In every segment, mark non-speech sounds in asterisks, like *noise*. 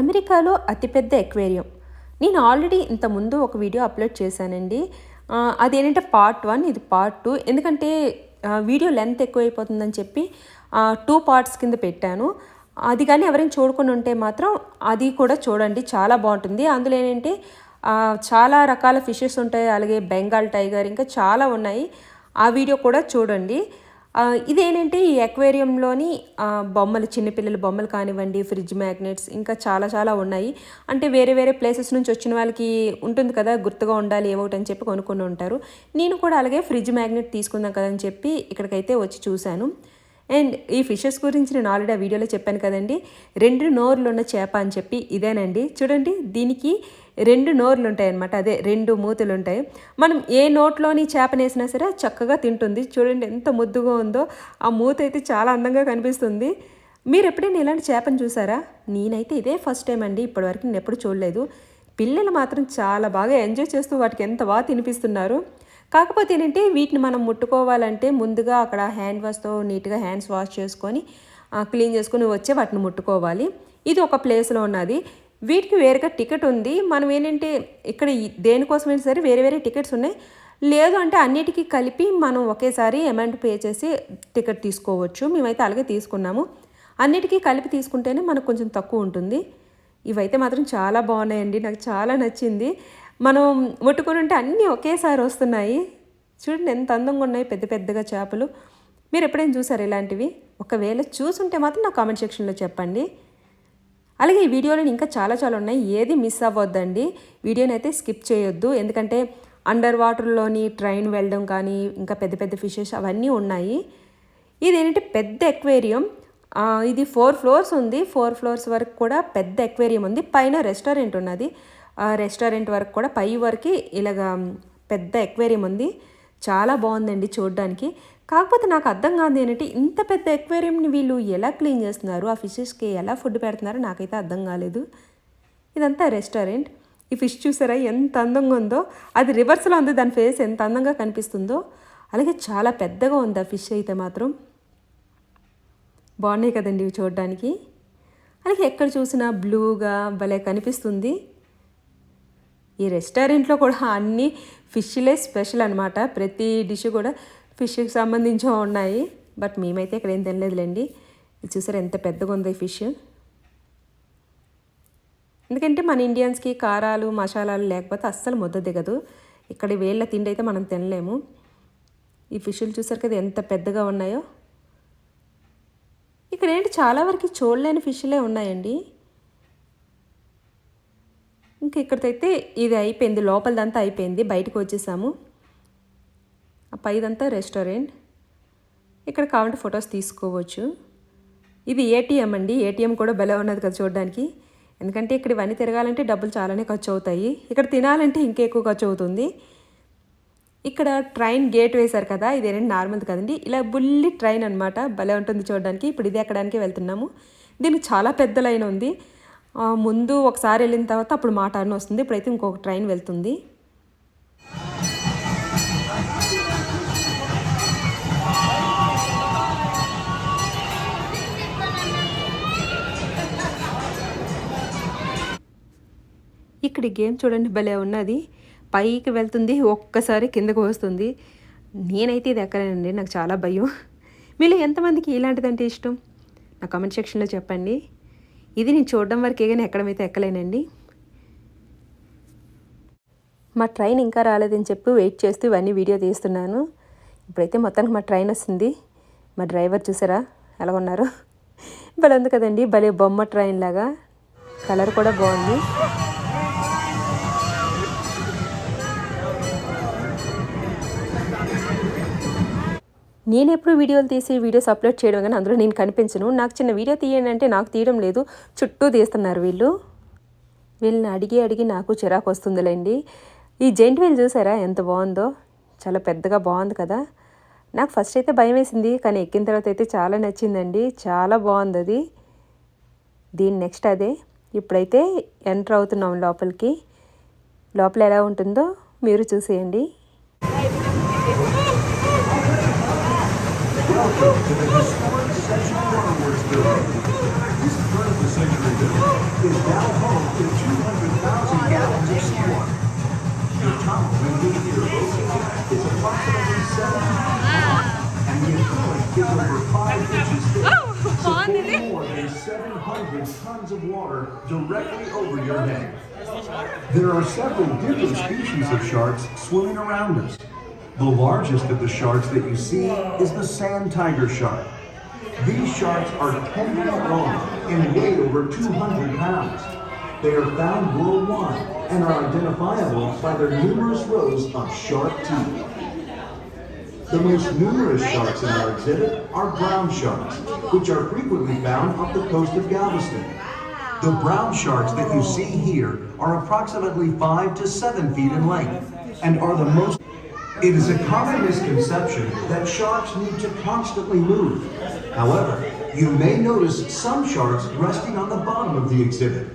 అమెరికాలో అతిపెద్ద ఎక్వేరియం. నేను ఆల్రెడీ ఇంతకుముందు ఒక వీడియో అప్లోడ్ చేశానండి. అదేంటంటే పార్ట్ వన్ ఇది పార్ట్ టూ. ఎందుకంటే వీడియో లెంత్ ఎక్కువైపోతుందని చెప్పి టూ పార్ట్స్ కింద పెట్టాను. అది కానీ ఎవరైనా చూడకుండా ఉంటే మాత్రం అది కూడా చూడండి. చాలా బాగుంటుంది. అందులో ఏంటంటే చాలా రకాల ఫిషెస్ ఉంటాయి. అలాగే బెంగాల్ టైగర్ ఇంకా చాలా ఉన్నాయి. ఆ వీడియో కూడా చూడండి. ఇదేనంటే ఇదేంటంటే ఈ అక్వేరియంలోని బొమ్మలు చిన్నపిల్లల బొమ్మలు కానివ్వండి ఫ్రిడ్జ్ మ్యాగ్నెట్స్ ఇంకా చాలా చాలా ఉన్నాయి. అంటే వేరే వేరే ప్లేసెస్ నుంచి వచ్చిన వాళ్ళకి ఉంటుంది కదా గుర్తుగా ఉండాలి ఏమోటి అని చెప్పి కొనుక్కుని ఉంటారు. నేను కూడా అలాగే ఫ్రిడ్జ్ మ్యాగ్నెట్ తీసుకుందాం కదా అని చెప్పి ఇక్కడికైతే వచ్చి చూశాను. అండ్ ఈ ఫిషెస్ గురించి నేను ఆల్రెడీ ఆ వీడియోలో చెప్పాను కదండి. రెండు నోర్లు ఉన్న చేప అని చెప్పి ఇదేనండి. చూడండి దీనికి రెండు నోర్లు ఉంటాయి అన్నమాట అదే రెండు మూతులు ఉంటాయి. మనం ఏ నోట్లోని చేపనేసినా సరే చక్కగా తింటుంది. చూడండి ఎంత ముద్దుగా ఉందో. ఆ మూత అయితే చాలా అందంగా కనిపిస్తుంది. మీరు ఎప్పుడైనా ఇలాంటి చేపను చూసారా? నేనైతే ఇదే ఫస్ట్ టైం అండి. ఇప్పటివరకు నేను ఎప్పుడు చూడలేదు. పిల్లలు మాత్రం చాలా బాగా ఎంజాయ్ చేస్తూ వాటికి ఎంత బాగా తినిపిస్తున్నారు. కాకపోతే ఏంటంటే వీటిని మనం ముట్టుకోవాలంటే ముందుగా అక్కడ హ్యాండ్ వాష్తో నీట్గా హ్యాండ్స్ వాష్ చేసుకొని క్లీన్ చేసుకొని వచ్చే వాటిని ముట్టుకోవాలి. ఇది ఒక ప్లేస్లో ఉన్నది. వీటికి వేరుగా టికెట్ ఉంది. మనం ఏంటంటే ఇక్కడ దేనికోసమైనా సరే వేరే వేరే టికెట్స్ ఉన్నాయి. లేదు అంటే అన్నిటికీ కలిపి మనం ఒకేసారి అమౌంట్ పే చేసి టికెట్ తీసుకోవచ్చు. మేమైతే అలాగే తీసుకున్నాము. అన్నిటికీ కలిపి తీసుకుంటేనే మనకు కొంచెం తక్కువ ఉంటుంది. ఇవైతే మాత్రం చాలా బాగున్నాయండి. నాకు చాలా నచ్చింది. మనం ముట్టుకుని ఉంటే అన్నీ ఒకేసారి వస్తున్నాయి. చూడండి ఎంత అందంగా ఉన్నాయి పెద్ద పెద్దగా చేపలు. మీరు ఎప్పుడైనా చూసారు ఇలాంటివి? ఒకవేళ చూసుంటే మాత్రం నా కామెంట్ సెక్షన్లో చెప్పండి. అలాగే ఈ వీడియోలో ఇంకా చాలా చాలా ఉన్నాయి. ఏది మిస్ అవ్వద్దండి. వీడియోని అయితే స్కిప్ చేయొద్దు. ఎందుకంటే అండర్ వాటర్లోని ట్రైన్ వెళ్ళడం కానీ ఇంకా పెద్ద పెద్ద ఫిషెస్ అవన్నీ ఉన్నాయి. ఇది ఏంటంటే పెద్ద ఎక్వేరియం. ఇది ఫోర్ ఫ్లోర్స్ ఉంది. ఫోర్ ఫ్లోర్స్ వరకు కూడా పెద్ద ఎక్వేరియం ఉంది. పైన రెస్టారెంట్ ఉన్నది. రెస్టారెంట్ వరకు కూడా పై వరకు ఇలాగా పెద్ద ఎక్వేరియం ఉంది. చాలా బాగుందండి చూడడానికి. కాకపోతే నాకు అర్థం కాదు ఏంటంటే ఇంత పెద్ద ఎక్వేరియంని వీళ్ళు ఎలా క్లీన్ చేస్తున్నారు? ఆ ఫిషెస్కి ఎలా ఫుడ్ పెడుతున్నారో నాకైతే అర్థం కాలేదు. ఇదంతా రెస్టారెంట్. ఈ ఫిష్ చూసారా? ఎంత అందంగా ఉందో. అది రివర్స్లో ఉంది. దాని ఫేస్ ఎంత అందంగా కనిపిస్తుందో. అలాగే చాలా పెద్దగా ఉంది ఆ ఫిష్ అయితే మాత్రం. బాగున్నాయి కదండి ఇవి చూడడానికి. అలాగే ఎక్కడ చూసినా బ్లూగా భలే కనిపిస్తుంది. ఈ రెస్టారెంట్లో కూడా అన్ని ఫిష్లే స్పెషల్ అనమాట ప్రతి డిష్ కూడా ఫిష్కి సంబంధించి ఉన్నాయి. బట్ మేమైతే ఇక్కడ ఏం తినలేదులేండి. ఇది చూసారు ఎంత పెద్దగా ఉంది ఈ ఫిష్. ఎందుకంటే మన ఇండియన్స్కి కారాలు మసాలాలు లేకపోతే అస్సలు ముద్ద దిగదు. ఇక్కడ వేళ్ళ తిండి అయితే మనం తినలేము. ఈ ఫిష్లు చూసారు కదా ఎంత పెద్దగా ఉన్నాయో. ఇక్కడ ఏంటి చాలా వరకు చూడలేని ఫిష్లే ఉన్నాయండి. ఇంకా ఇక్కడికైతే ఇది అయిపోయింది లోపలదంతా అయిపోయింది. బయటకు వచ్చేసాము. ఆ పైదంతా రెస్టారెంట్. ఇక్కడ కావాలంటే ఫొటోస్ తీసుకోవచ్చు. ఇది ఏటీఎం అండి. ఏటీఎం కూడా భలే ఉన్నది కదా చూడడానికి. ఎందుకంటే ఇక్కడ ఇవన్నీ తిరగాలంటే డబ్బులు చాలానే ఖర్చు అవుతాయి ఇక్కడ తినాలంటే ఇంకా ఎక్కువ ఖర్చు అవుతుంది ఇక్కడ ట్రైన్ గేట్ వేశారు కదా ఇదేనండి నార్మల్ కదండి. ఇలా బుల్లి ట్రైన్ అనమాట భలే ఉంటుంది చూడడానికి. ఇప్పుడు ఇది ఎక్కడానికి వెళ్తున్నాము. దీనికి చాలా పెద్ద లైన్ ఉంది. ముందు ఒకసారి వెళ్ళిన తర్వాత అప్పుడు మా టర్న్ వస్తుంది. ఇప్పుడైతే ఇంకొక ట్రైన్ వెళ్తుంది. ఇక్కడ గేమ్ చూడండి భలే ఉన్నది. పైకి వెళ్తుంది ఒక్కసారి కిందకు వస్తుంది. నేనైతే ఇది ఎక్కలేనండి నాకు చాలా భయం. మీలో ఎంతమందికి ఇలాంటిదంటే ఇష్టం? నా కామెంట్ సెక్షన్లో చెప్పండి. ఇది నేను చూడడం వరకే కానీ ఎక్కడమైతే ఎక్కలేనండి. మా ట్రైన్ ఇంకా రాలేదని చెప్పి వెయిట్ చేస్తూ ఇవన్నీ వీడియో తీస్తున్నాను. ఇప్పుడైతే మొత్తానికి మా ట్రైన్ వస్తుంది. మా డ్రైవర్ చూసారా? ఎలా ఉన్నారు? భలే ఉంది కదండి. భలే బొమ్మ ట్రైన్ లాగా. కలర్ కూడా బాగుంది. నేను ఎప్పుడు వీడియోలు తీసి వీడియోస్ అప్లోడ్ చేయడం కానీ అందులో నేను కనిపించను. నాకు చిన్న వీడియో తీయండి అంటే నాకు తీయడం లేదు. చుట్టూ తీస్తున్నారు వీళ్ళు. వీళ్ళని అడిగి అడిగి నాకు చిరాకు వస్తుందిలేండి. ఈ జెంట్ వీల్ చూసారా? ఎంత బాగుందో. చాలా పెద్దగా బాగుంది కదా. నాకు ఫస్ట్ అయితే భయం వేసింది కానీ ఎక్కిన తర్వాత అయితే చాలా నచ్చిందండి. చాలా బాగుంది అది. దీని నెక్స్ట్ అదే. ఇప్పుడైతే ఎంటర్ అవుతున్నాం లోపలికి. లోపల ఎలా ఉంటుందో మీరు చూసేయండి. This is part of the secondary Pacific is now home to 200,000 gallons of seawater. The top limit here located is approximately 7 and the equivalent is over 5 inches thick, more than 700 tons of water directly over your head. There are several different species of sharks swimming around us. The largest of the sharks that you see is the sand tiger shark. These sharks are 10 feet long and weigh over 200 pounds. They are found worldwide and are identifiable by their numerous rows of sharp teeth. The most numerous sharks in our exhibit are brown sharks, which are frequently found off the coast of Galveston. The brown sharks that you see here are approximately 5 to 7 feet in length and are the most. It is a common misconception that sharks need to constantly move. However, you may notice some sharks resting on the bottom of the exhibit.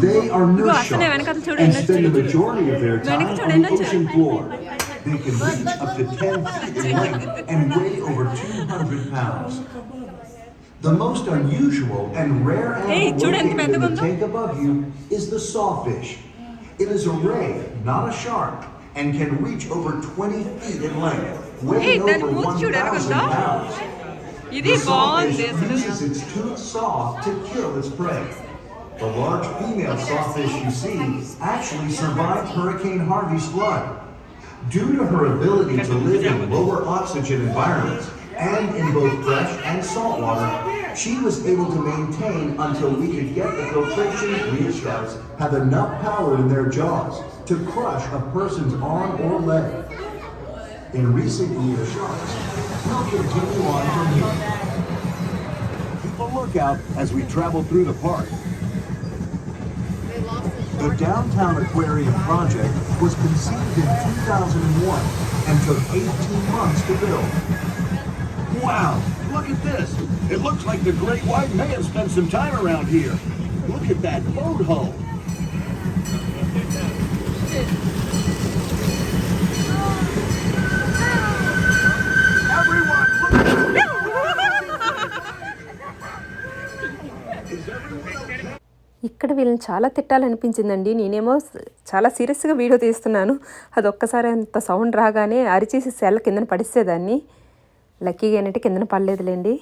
They are nurse sharks and spend the majority of their time on the ocean floor. They can reach up to 10 feet in length and weigh over 200 pounds. The most unusual and rare animal located in the tank above you is the sawfish. It is a ray, not a shark, and can reach over 20 feet in length, weighing hey, over 1,000 pounds. The sawfish uses its tooth saw to kill its prey. The large female sawfish you see actually survived Hurricane Harvey's flood. Due to her ability to live in lower oxygen environments and in both fresh and salt water, she was able to maintain until we could get the filtration reassurance Have enough power in their jaws to crush a person's arm or leg. In recent years, sharks will continue on from here. Keep a lookout as we travel through the park. The Downtown Aquarium project was conceived in 2001 and took 18 months to build. Wow, look at this. It looks like the great white may have spent some time around here. Look at that boat hull. ఇక్కడ వీళ్ళని చాలా తిట్టాలనిపించిందండి. నేనేమో చాలా సీరియస్గా video తీస్తున్నాను. అది ఒక్కసారి అంత సౌండ్ రాగానే అరిచేసి సెల్ కిందన పడిసేదాన్ని. లక్కీగా ఏంటంటే కిందన పడలేదులేండి.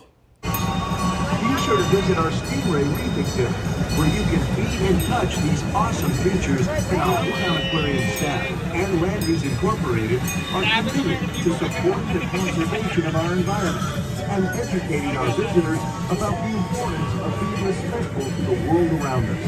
Where you can meet and touch these awesome creatures and our Town Aquarium staff and Landry's Incorporated are committed to supporting the conservation of our environment and educating our visitors about the importance of being respectful to the world around us.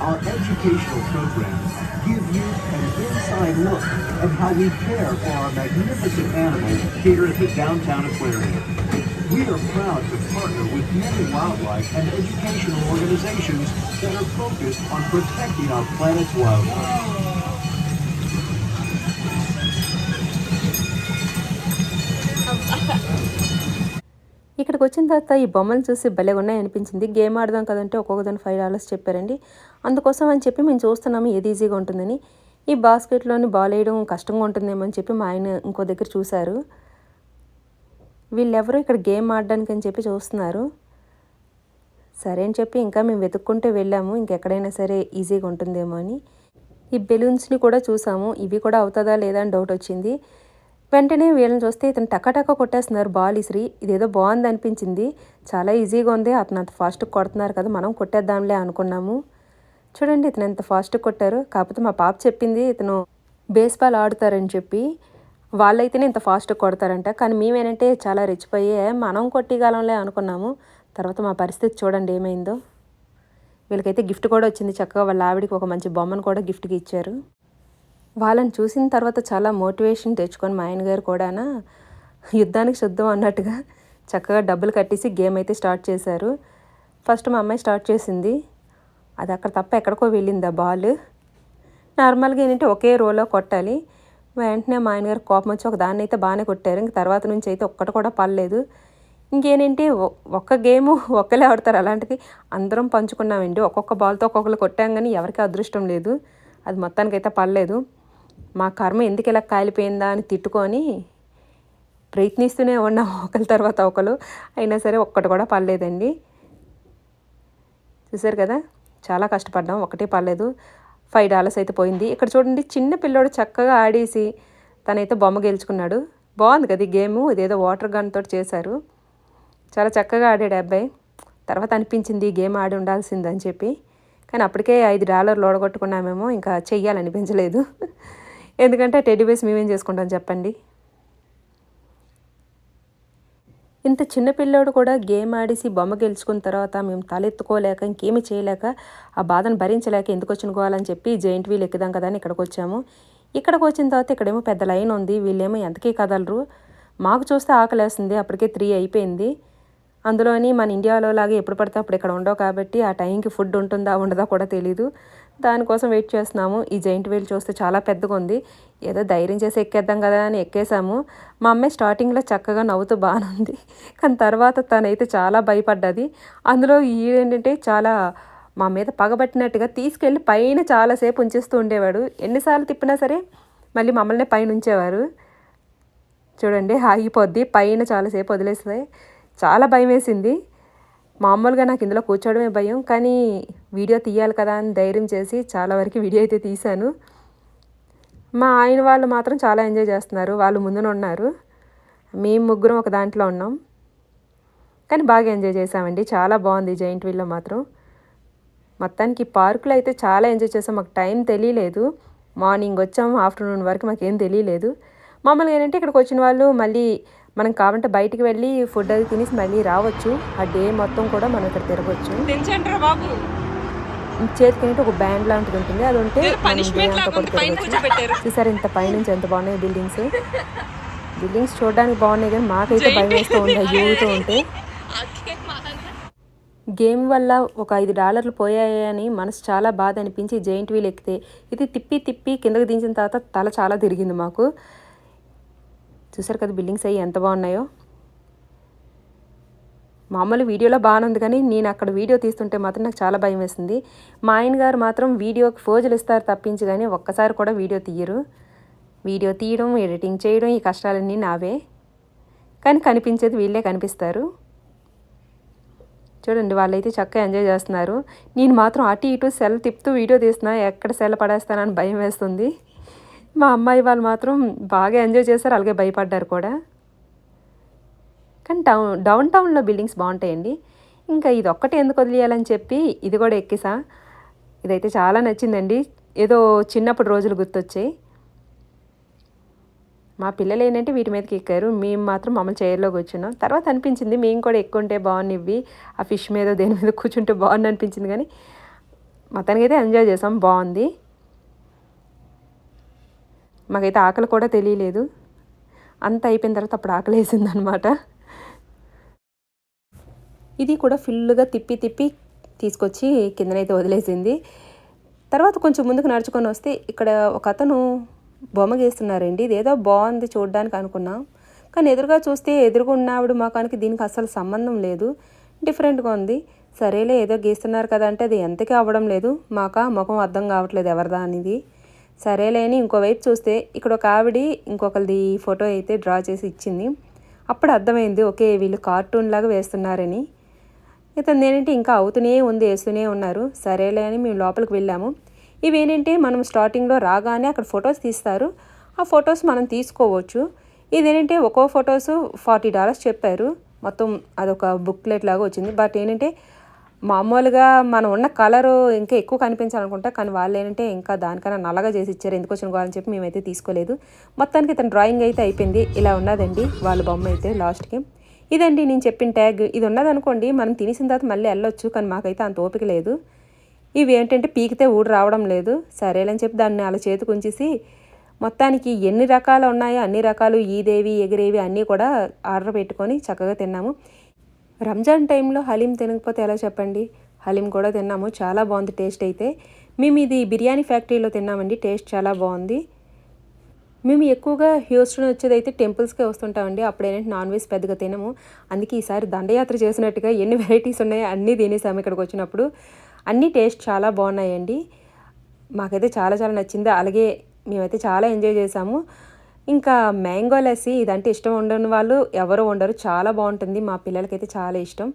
Our educational programs give you an inside look at how we care for our magnificent animals here at the Downtown Aquarium. We are proud to partner with many wildlife and educational organizations that are focused on protecting our planet's wildlife. ఇక్కడికి వచ్చిన తర్వాత ఈ బొమ్మలు చూసి భలే ఉన్నాయి అనిపించింది. Game ఆడదాం కదంటే ఒక్కొక్కదాని ఫైవ్ డాలర్స్ చెప్పారండి. అందుకోసం అని చెప్పి మేము చూస్తున్నాము ఏది ఈజీగా ఉంటుందని. ఈ బాస్కెట్లోని బాల్ వేయడం కష్టంగా ఉంటుందేమో అని చెప్పి మా ఆయన ఇంకో దగ్గర చూశారు. వీళ్ళెవరో ఇక్కడ గేమ్ ఆడడానికి అని చెప్పి చూస్తున్నారు. సరే అని చెప్పి ఇంకా మేము వెతుక్కుంటూ వెళ్ళాము. ఇంకెక్కడైనా సరే ఈజీగా ఉంటుందేమో అని. ఈ బెలూన్స్ని కూడా చూసాము. ఇవి కూడా అవుతుందా లేదా అని డౌట్ వచ్చింది. వెంటనే వీళ్ళని చూస్తే ఇతను టకాటకా కొట్టేస్తున్నారు బాల్ ఇసిరి. ఇదేదో బాగుంది అనిపించింది. చాలా ఈజీగా ఉంది. అతను అంత ఫాస్ట్గా కొడుతున్నారు కదా మనం కొట్టేద్దాంలే అనుకున్నాము. చూడండి ఇతను ఎంత ఫాస్ట్గా కొట్టారు. కాకపోతే మా పాప చెప్పింది ఇతను బేస్బాల్ ఆడుతారని చెప్పి. వాళ్ళైతేనే ఇంత ఫాస్ట్గా కొడతారంట. కానీ మేమేనంటే చాలా రెచ్చిపోయే మనం కొట్టిగాలంలే అనుకున్నాము. తర్వాత మా పరిస్థితి చూడండి ఏమైందో. వీళ్ళకైతే గిఫ్ట్ కూడా వచ్చింది. చక్కగా వాళ్ళ ఆవిడకి ఒక మంచి బొమ్మను కూడా గిఫ్ట్కి ఇచ్చారు. వాళ్ళని చూసిన తర్వాత చాలా మోటివేషన్ తెచ్చుకొని మా ఆయన గారు కూడానా యుద్ధానికి శుద్ధం అన్నట్టుగా చక్కగా డబ్బులు కట్టేసి గేమ్ అయితే స్టార్ట్ చేశారు. ఫస్ట్ మా అమ్మాయి స్టార్ట్ చేసింది. అది అక్కడ తప్ప ఎక్కడికో వెళ్ళింది ఆ బాల్ నార్మల్గా ఏంటంటే ఒకే రోలో కొట్టాలి. వెంటనే మా ఆయన గారు కోపం వచ్చి ఒక దాన్ని అయితే బాగానే కొట్టారు. ఇంక తర్వాత నుంచి అయితే ఒక్కటి కూడా పడలేదు. ఇంకేనంటే ఒ- ఒక్క గేమ్ ఒక్కలే ఆడతారు అలాంటిది. అందరం పంచుకున్నామండి. ఒక్కొక్క బాల్తో ఒక్కొక్కరు కొట్టాం కానీ ఎవరికి అదృష్టం లేదు. అది మొత్తానికైతే పడలేదు. మా కర్మ ఎందుకు ఇలా కాలిపోయిందా అని తిట్టుకొని ప్రయత్నిస్తూనే ఉన్నాం ఒకరి తర్వాత ఒకరు అయినా సరే ఒక్కటి కూడా పడలేదండి. చూసారు కదా? చాలా కష్టపడ్డాం. ఒకటే పర్లేదు ఫైవ్ డాలర్స్ అయితే పోయింది. ఇక్కడ చూడండి చిన్న పిల్లోడు చక్కగా ఆడేసి తనైతే బొమ్మ గెలుచుకున్నాడు. బాగుంది కదా ఈ గేము. ఇదేదో వాటర్ గన్ తోటి చేశారు. చాలా చక్కగా ఆడాడు ఆ అబ్బాయి. తర్వాత అనిపించింది ఈ గేమ్ ఆడి ఉండాల్సిందని చెప్పి. కానీ అప్పటికే ఐదు డాలర్లు ఓడగొట్టుకున్నామేమో ఇంకా చెయ్యాలనిపించలేదు. *laughs* ఎందుకంటే టెడ్డీ బేస్ మేమేం చేసుకుంటాం చెప్పండి? ఇంత చిన్న పిల్లోడు కూడా గేమ్ ఆడేసి బొమ్మ గెలుచుకున్న తర్వాత మేము తలెత్తుకోలేక ఇంకేమి చేయలేక ఆ బాధను భరించలేక ఎందుకు వచ్చిన గోవాలని చెప్పి జైంట్ వీల్ ఎక్కుదాం కదా అని ఇక్కడికి వచ్చాము. ఇక్కడికి వచ్చిన తర్వాత ఇక్కడేమో పెద్ద లైన్ ఉంది వీళ్ళేమో ఎంతకీ కదలరు. మాకు చూస్తే ఆకలేస్తుంది అప్పటికే త్రీ అయిపోయింది. అందులోని మన ఇండియాలో లాగా ఎప్పుడు పడితే అప్పుడు ఇక్కడ ఉండవు కాబట్టి ఆ టైంకి ఫుడ్ ఉంటుందా ఉండదా కూడా తెలీదు. దానికోసం వెయిట్ చేస్తున్నాము. ఈ జైంట్ వీల్ చూస్తే చాలా పెద్దగా ఉంది. ఏదో ధైర్యం చేసి ఎక్కేద్దాం కదా అని ఎక్కేసాము మా అమ్మాయి స్టార్టింగ్లో చక్కగా నవ్వుతూ బాగానే ఉంది. కానీ తర్వాత తనైతే చాలా భయపడ్డది. అందులో ఏంటంటే చాలా మా మీద పగబట్టినట్టుగా తీసుకెళ్ళి పైన చాలాసేపు ఉంచేస్తూ ఉండేవాడు. ఎన్నిసార్లు తిప్పినా సరే మళ్ళీ మమ్మల్ని పైన ఉంచేవారు. చూడండి ఆగిపోద్ది. పైన చాలాసేపు వదిలేస్తుంది చాలా భయం వేసింది. మామూలుగా నాకు ఇందులో కూర్చోవడమే భయం కానీ వీడియో తీయాలి కదా అని ధైర్యం చేసి చాలా వరకు వీడియో అయితే తీశాను. మా ఆయన వాళ్ళు మాత్రం చాలా ఎంజాయ్ చేస్తున్నారు వాళ్ళు ముందున ఉన్నారు. మేము ముగ్గురం ఒక దాంట్లో ఉన్నాం. కానీ బాగా ఎంజాయ్ చేసామండి చాలా బాగుంది జైంట్ వీల్లో మాత్రం. మొత్తానికి పార్కులో అయితే చాలా ఎంజాయ్ చేసాం మాకు టైం తెలియలేదు. మార్నింగ్ వచ్చాము ఆఫ్టర్నూన్ వరకు మాకేం తెలియలేదు. మామూలుగా ఏంటంటే ఇక్కడికి వచ్చిన వాళ్ళు మళ్ళీ మనం కావాలంటే బయటికి వెళ్ళి ఫుడ్ అది తినేసి మళ్ళీ రావచ్చు. ఆ డే మొత్తం కూడా మనం ఇక్కడ తిరగచ్చు. చేతికి ఒక బ్యాండ్ లాంటిది ఉంటుంది. అది ఉంటే *laughs* చూసారు ఇంత పైనుంచి ఎంత బాగున్నాయి బిల్డింగ్స్? బిల్డింగ్స్ చూడడానికి బాగున్నాయి కానీ మాకైతే భయం వేస్తూ ఉంటాయి యూగుతూ ఉంటే. గేమ్ వల్ల ఒక ఐదు డాలర్లు పోయాయని మనసు చాలా బాధ అనిపించి జైంట్ వీల్ ఎక్కితే. ఇది తిప్పి తిప్పి కిందకి దించిన తర్వాత తల చాలా తిరిగింది మాకు. చూసారు కదా బిల్డింగ్స్ అవి ఎంత బాగున్నాయో? మామూలు వీడియోలో బాగానే ఉంది కానీ నేను అక్కడ వీడియో తీస్తుంటే మాత్రం నాకు చాలా భయం వేసింది. మా ఆయన గారు మాత్రం వీడియోకి ఫోజులు ఇస్తారు తప్పించి కానీ ఒక్కసారి కూడా వీడియో తీయరు. వీడియో తీయడం ఎడిటింగ్ చేయడం ఈ కష్టాలన్నీ నావే. కానీ కనిపించేది వీళ్ళే కనిపిస్తారు. చూడండి వాళ్ళైతే చక్కగా ఎంజాయ్ చేస్తున్నారు. నేను మాత్రం అటు ఇటు సెల్ తిప్పుతూ వీడియో తీస్తున్నా ఎక్కడ సెల్ పడేస్తానని భయం వేస్తుంది. మా అమ్మాయి వాళ్ళు మాత్రం బాగా ఎంజాయ్ చేశారు అలాగే భయపడ్డారు కూడా. కానీ టౌన్ డౌన్ టౌన్లో బిల్డింగ్స్ బాగుంటాయండి. ఇంకా ఇది ఒక్కటే ఎందుకు వదిలేయాలని చెప్పి ఇది కూడా ఎక్కిసా. ఇదైతే చాలా నచ్చిందండి. ఏదో చిన్నప్పుడు రోజులు గుర్తొచ్చాయి. మా పిల్లలు ఏంటంటే వీటి మీదకి ఎక్కారు. మేము మాత్రం మమ్మల్ని చైర్లో కూర్చున్నాం. తర్వాత అనిపించింది మేము కూడా ఎక్కుంటే బాగున్నివి ఆ ఫిష్ మీద దేని మీద కూర్చుంటే బాగుంది అనిపించింది కానీ మొత్తానికైతే ఎంజాయ్ చేసాం. బాగుంది. మాకైతే ఆకలి కూడా తెలియలేదు. అంత అయిపోయిన తర్వాత అప్పుడు ఆకలి వేసింది అనమాట ఇది కూడా ఫుల్గా తిప్పి తిప్పి తీసుకొచ్చి కిందనైతే వదిలేసింది. తర్వాత కొంచెం ముందుకు నడుచుకొని వస్తే ఇక్కడ ఒక అతను బొమ్మ గీస్తున్నారండి. ఇదేదో బాగుంది చూడడానికి అనుకున్నాం. కానీ ఎదురుగా చూస్తే ఎదురుగా ఉన్న ఆవిడ మాకానికి దీనికి అసలు సంబంధం లేదు. డిఫరెంట్గా ఉంది. సరేలే ఏదో గీస్తున్నారు కదా అంటే అది ఎంతకీ అవ్వడం లేదు. మాక ముఖం అర్థం కావట్లేదు ఎవరిదా అనేది. సరేలేని ఇంకోవైపు చూస్తే ఇక్కడ ఒక ఆవిడ ఇంకొకరిది ఫోటో అయితే డ్రా చేసి ఇచ్చింది. అప్పుడు అర్థమైంది ఓకే వీళ్ళు కార్టూన్ లాగా వేస్తున్నారని. ఇతను ఏంటంటే ఇంకా అవుతూనే ఉంది వేస్తూనే ఉన్నారు. సరేలే అని మేము లోపలికి వెళ్ళాము. ఇవేంటంటే మనం స్టార్టింగ్లో రాగానే అక్కడ ఫొటోస్ తీస్తారు. ఆ ఫొటోస్ మనం తీసుకోవచ్చు. ఇదేంటంటే ఒక్కో ఫొటోస్ ఫార్టీ డాలర్స్ చెప్పారు. మొత్తం అదొక బుక్లెట్ లాగా వచ్చింది. బట్ ఏంటంటే మామూలుగా మనం ఉన్న కలరు ఇంకా ఎక్కువ కనిపించాలనుకుంటా కానీ వాళ్ళు ఏంటంటే ఇంకా దానికన్నా నల్లగా చేసి ఇచ్చారు ఎందుకు వచ్చిన కావాలని చెప్పి మేమైతే తీసుకోలేదు. మొత్తానికి ఇతను డ్రాయింగ్ అయితే అయిపోయింది ఇలా ఉన్నదండి వాళ్ళ బొమ్మ అయితే లాస్ట్కి ఇదండి నేను చెప్పిన ట్యాగ్ ఇది ఉన్నదనుకోండి మనం తినేసిన తర్వాత మళ్ళీ వెళ్ళొచ్చు కానీ మాకైతే అంత ఓపిక లేదు. ఇవి ఏంటంటే పీకితే ఊడు రావడం లేదు. సరేలని చెప్పి దాన్ని అలా చేతికి ఉంచేసి మొత్తానికి ఎన్ని రకాలు ఉన్నాయో అన్ని రకాలు ఈదేవి ఎగిరేవి అన్నీ కూడా ఆర్డర్ పెట్టుకొని చక్కగా తిన్నాము. రంజాన్ టైంలో హలీం తినకపోతే ఎలా చెప్పండి? హలీం కూడా తిన్నాము చాలా బాగుంది టేస్ట్ అయితే. మేము ఇది బిర్యానీ ఫ్యాక్టరీలో తిన్నామండి టేస్ట్ చాలా బాగుంది. మేము ఎక్కువగా హ్యూస్టన్ వచ్చేది అయితే టెంపుల్స్కే వస్తుంటామండి అప్పుడు ఏంటంటే నాన్ వెజ్ పెద్దగా తినము. అందుకే ఈసారి దండయాత్ర చేసినట్టుగా ఎన్ని వెరైటీస్ ఉన్నాయో అన్నీ తినేసాము ఇక్కడికి వచ్చినప్పుడు. అన్నీ టేస్ట్ చాలా బాగున్నాయండి. మాకైతే చాలా చాలా నచ్చింది. అలాగే మేమైతే చాలా ఎంజాయ్ చేసాము. ఇంకా మ్యాంగో లస్సీ ఇదంటే ఇష్టం ఉండని వాళ్ళు ఎవరు ఉండరు చాలా బాగుంటుంది. మా పిల్లలకైతే చాలా ఇష్టం.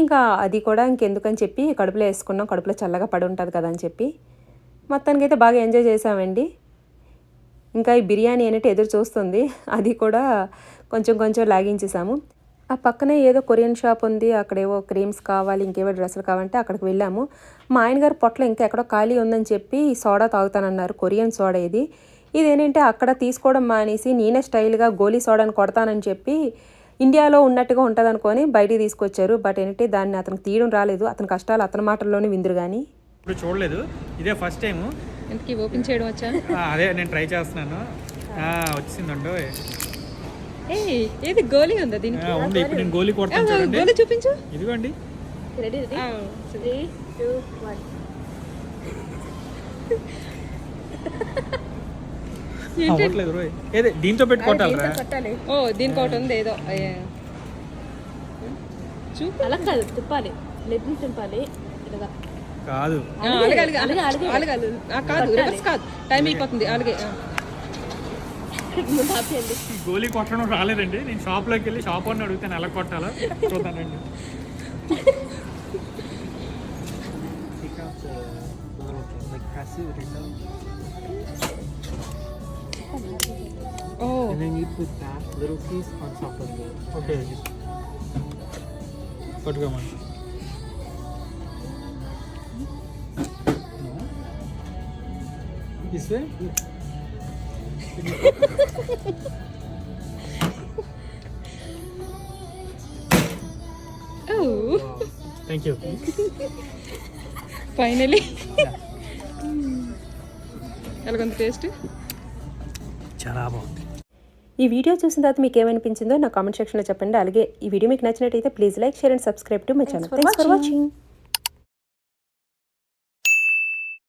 ఇంకా అది కూడా ఇంకెందుకని చెప్పి కడుపులో వేసుకున్నాం. కడుపులో చల్లగా పడి ఉంటుంది కదా అని చెప్పి. మొత్తానికి అయితే బాగా ఎంజాయ్ చేసామండి ఇంకా ఈ బిర్యానీ అనేది ఎదురు చూస్తుంది. అది కూడా కొంచెం కొంచెం లాగించేసాము. ఆ పక్కనే ఏదో కొరియన్ షాప్ ఉంది. అక్కడేవో క్రీమ్స్ కావాలి ఇంకేవో డ్రెస్సులు కావాలంటే అక్కడికి వెళ్ళాము. మా ఆయనగారు పొట్ల ఇంకా ఎక్కడో ఖాళీ ఉందని చెప్పి సోడా తాగుతానన్నారు. కొరియన్ సోడా ఇది. ఇదేంటంటే అక్కడ తీసుకోవడం మానేసి నేనే స్టైల్గా గోలీ సోడాని కొడతానని చెప్పి ఇండియాలో ఉన్నట్టుగా ఉంటుంది అనుకొని బయటికి తీసుకొచ్చారు. బట్ ఏంటంటే దాన్ని అతనికి తీయడం రాలేదు. అతని కష్టాలు అతని మాటల్లోనే విందురు కానీ ఇప్పుడు చూడలేదు. ఇదే ఫస్ట్ టైము ఇంతకీ ఓపెన్ చేయడం వచ్చా? అదే నేను ట్రై చేస్తున్నాను. ఆ, వచ్చిందండో. ఏది గోలీ ఉందా దీనికి? ఉంది. ఇప్పుడు నేను గోలీ కొడతాను చూడండి. గోలీ చూపించు. ఇదిగోండి. రెడీ త్రీ టూ వన్ అవ్వట్లేదు రోయ్. ఏదే? దీంతో పెట్టి కొట్టాలరా? ఓ దీనికి ఒకటి ఉంది ఏదో. చూ అలా కాదు తిప్పాలి. లెగ్ని తిప్పాలి. ఇలాగా. కాదు. కాదు. రివర్స్ కాదు టైం అయిపోతుంది. అలాగే గోలీ కొట్టడం రాలేదండి. నేను షాప్లోకి వెళ్ళి షాప్ అని అడిగితే ఎలా కొట్టాలో చూద్దానండి. Oh. And then you put that little piece on top of it. Okay. What do you want? Is there? oh. oh Thank you. *laughs* Finally. ಎಲ್ಗೊಂದು ಟೇಸ್ಟ್ *laughs* చాలా బాగుంది. ఈ వీడియో చూసిన తర్వాత మీకు ఏమనిపించిందో నా కామెంట్ సెక్షన్లో చెప్పండి. అలాగే ఈ వీడియో మీకు నచ్చినట్టయితే please like share and subscribe to my channel. Thanks for watching